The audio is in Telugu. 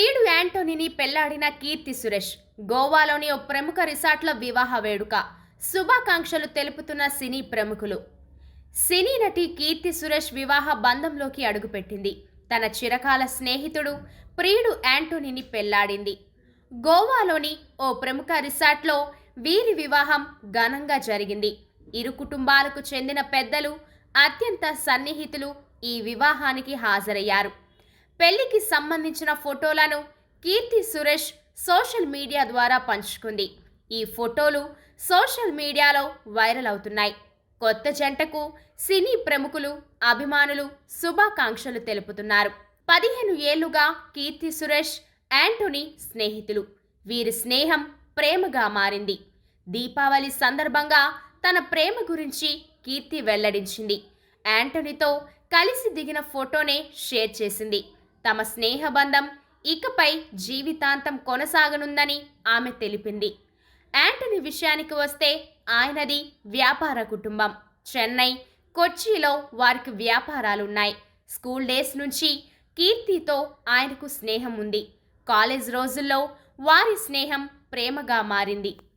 ప్రియుడు యాంటోనీని పెళ్ళాడిన కీర్తి సురేష్ గోవాలోని ఓ ప్రముఖ రిసార్ట్లో వివాహ వేడుక శుభాకాంక్షలు తెలుపుతున్న సినీ ప్రముఖులు. సినీ నటి కీర్తి సురేష్ వివాహ బంధంలోకి అడుగుపెట్టింది. తన చిరకాల స్నేహితుడు ప్రియుడు యాంటోనీని పెళ్ళాడింది. గోవాలోని ఓ ప్రముఖ రిసార్ట్లో వీరి వివాహం ఘనంగా జరిగింది. ఇరు కుటుంబాలకు చెందిన పెద్దలు అత్యంత సన్నిహితులు ఈ వివాహానికి హాజరయ్యారు. పెళ్ళికి సంబంధించిన ఫోటోలను కీర్తి సురేష్ సోషల్ మీడియా ద్వారా పంచుకుంది. ఈ ఫోటోలు సోషల్ మీడియాలో వైరల్ అవుతున్నాయి. కొత్త జంటకు సినీ ప్రముఖులు అభిమానులు శుభాకాంక్షలు తెలుపుతున్నారు. పదిహేను ఏళ్ళుగా కీర్తి సురేష్ యాంటోనీ స్నేహితులు. వీరి స్నేహం ప్రేమగా మారింది. దీపావళి సందర్భంగా తన ప్రేమ గురించి కీర్తి వెల్లడించింది. యాంటోనీతో కలిసి దిగిన ఫోటోనే షేర్ చేసింది. తమ స్నేహబంధం ఇకపై జీవితాంతం కొనసాగనుందని ఆమె తెలిపింది. యాంటనీ విషయానికి వస్తే ఆయనది వ్యాపార కుటుంబం. చెన్నై కొచ్చిలో వారికి వ్యాపారాలున్నాయి. స్కూల్ డేస్ నుంచి కీర్తితో ఆయనకు స్నేహం ఉంది కాలేజ్ రోజుల్లో వారి స్నేహం ప్రేమగా మారింది.